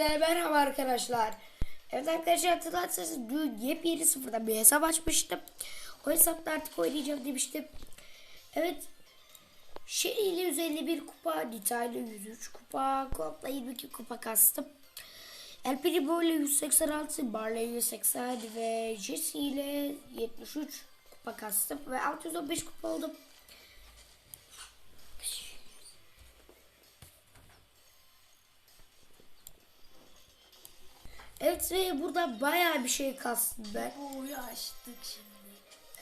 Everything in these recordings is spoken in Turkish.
Hepinize merhaba arkadaşlar. Evet arkadaşlar hatırlarsanız dün yepyeni sıfırdan bir hesap açmıştım. O hesapta artık oynayacağım demiştim. Evet. İle 151 kupa, Nita'yla 103 kupa, Gold'la 22 kupa kastım. El Primo ile 186, Barley ile 80 ve Jesse ile 73 kupa kastım. Ve 615 kupa oldum. Evet ve burada bayağı bir şey kastım ben. Boyu açtık şimdi.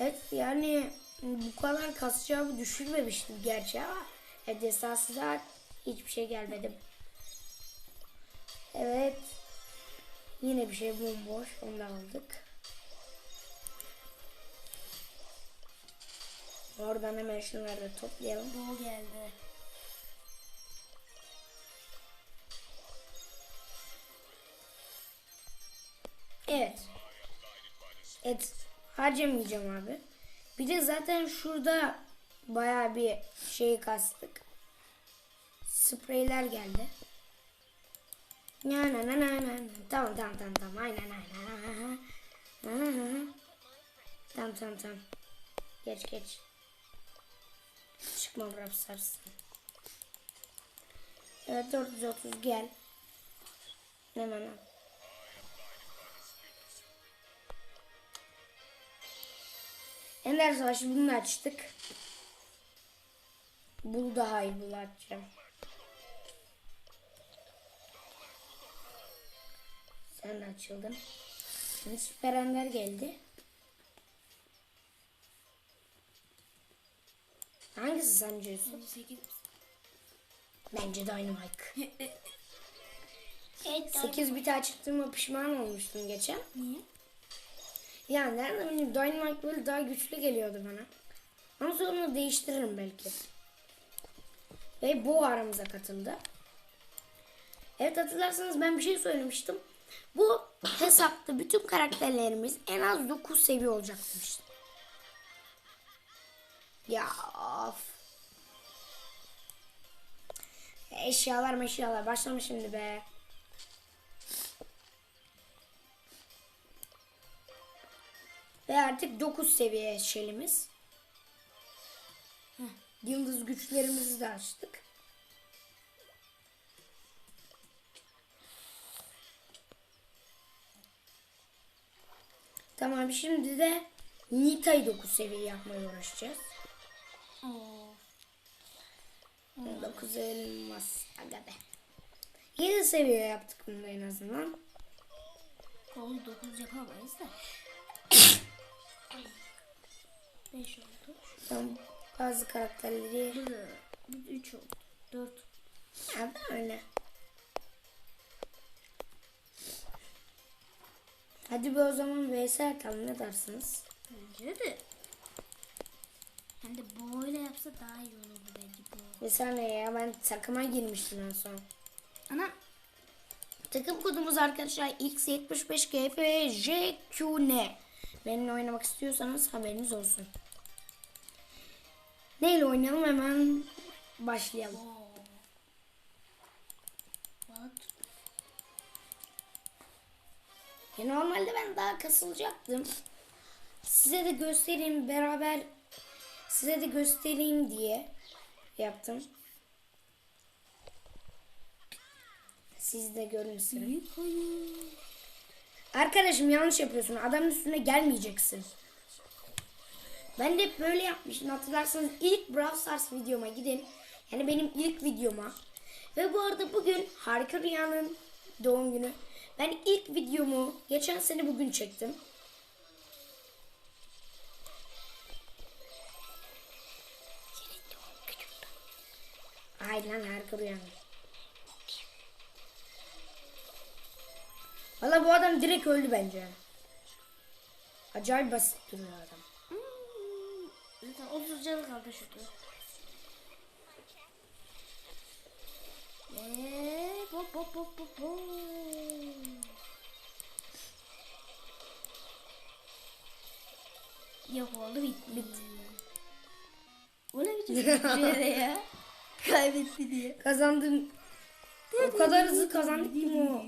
Evet yani bu kadar kasacağımı düşünmemiştim gerçi ama evet, esasında hiçbir şey gelmedi. Evet. Yine bir şey bomboş. Onu da aldık. Oradan hemen şunları da toplayalım. Bol geldi. Evet. Evet. Harcamayacağım abi. Bir de zaten şurada bayağı bir şey kastık. Spreyler geldi. Ya na na na na. Tamam tamam tamam tamam. Aynen aynen. Tamam tamam tamam. Geç geç. Çıkma bırak sarsın. Evet 430 gel. Hemen al. Ender Savaşı bunu açtık. Bunu daha iyi bunu açacağım. Sen de açıldın. Şimdi Süper Ender geldi. Hangisi sence Yusuf? 8. Bence Dynamite. Evet. 8 bit açtığıma pişman olmuştum geçen. Niye? Yani nereden bileyim Dynamite böyle daha güçlü geliyordu bana. Ama sonra değiştiririm belki. Ve bu aramıza katıldı. Evet hatırlarsanız ben bir şey söylemiştim. Bu hesapta bütün karakterlerimiz en az 9 seviye olacak demiştim. Ya of. Eşyalar meşyalar başlamış şimdi be. Ve artık 9 seviye şelimiz. Heh, Yıldız güçlerimizi de açtık. Tamam şimdi de Nita'yı 9 seviye yapmaya uğraşacağız. Oo. 9 elmas. Aga be. 7 seviye yaptık bunu en azından. Kol 9 yapamayız da. 5 oldu. Tamam, bazı karakterleri 3 oldu. 4. Ya öyle. Hadi bir o zaman vs atalım ne dersiniz? Bence de. Hem de böyle yapsa daha iyi olurdu bence bu. Mesela ne ya ben takıma girmiştim en son. Ana Takım kodumuz arkadaşlar X75GFJQN. Benimle oynamak istiyorsanız haberiniz olsun. Neyle oynayalım hemen başlayalım. Ya normalde ben daha kasılacaktım. Size de göstereyim beraber size de göstereyim diye yaptım. Siz de görün. Arkadaşım yanlış yapıyorsun. Adamın üstüne gelmeyeceksin. Ben de hep böyle yapmışım. Hatırlarsanız ilk Brawl Stars videoma gidin. Yani benim ilk videoma. Ve bu arada bugün Harika Rüya'nın doğum günü. Ben ilk videomu geçen sene bugün çektim. Hayır lan Harika Rüya'nın. Valla bu adam direkt öldü bence. Acayip basit duruyor adam. Hmm. Zaten 30 canı kaldı şurada. Eee bop bop bop bop bop. Yok oldu bitti. Bitti. O ne biçim düşünce ya? Kaybetti diye. Kazandım. O kadar hızlı kazandık ki mu?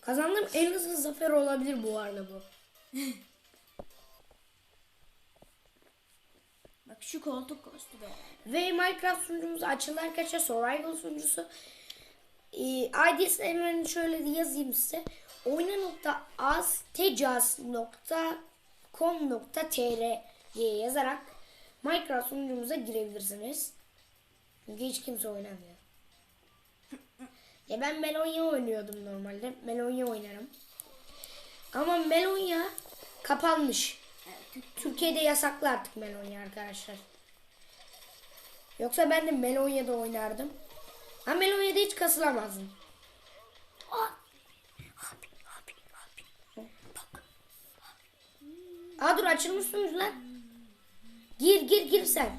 Kazandığım en hızlı zafer olabilir bu arada bu. Bak şu koltuk kostu be. Ve Minecraft sunucumuz açıldı arkadaşlar. Survival sunucusu. Ee, ID'sini hemen şöyle yazayım size. oyna.aztecas.com.tr diye yazarak Minecraft sunucumuza girebilirsiniz. Çünkü hiç kimse oynamıyor. Ya ben Melonya oynuyordum normalde. Melonya oynarım. Ama Melonya kapanmış. Türkiye'de yasaklı artık Melonya arkadaşlar. Yoksa ben de Melonya'da oynardım. Ha Melonya'da hiç kasılamazdım. Aa dur açılmışsınız lan. Gir gir gir sen.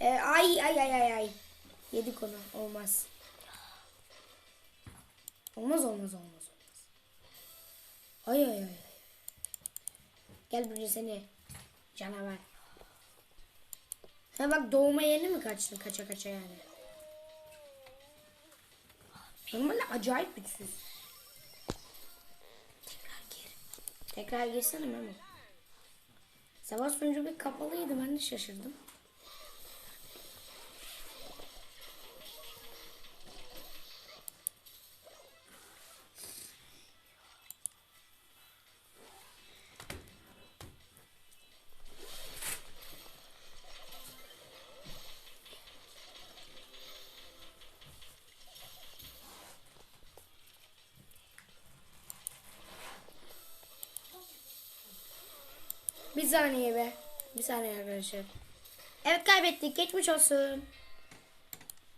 Ee, ay ay ay ay ay. Yedik onu. Olmaz. Olmaz olmaz olmaz olmaz. Ay ay ay. ay. Gel buraya seni. Canavar. Sen bak doğuma yerini mi kaçtın kaça kaça yani? Normalde acayip güçsüz. Tekrar gir. Tekrar girsene Memo. Sabah sonucu bir kapalıydı ben de şaşırdım. Bir saniye be. Bir saniye arkadaşlar. Evet kaybettik. Geçmiş olsun.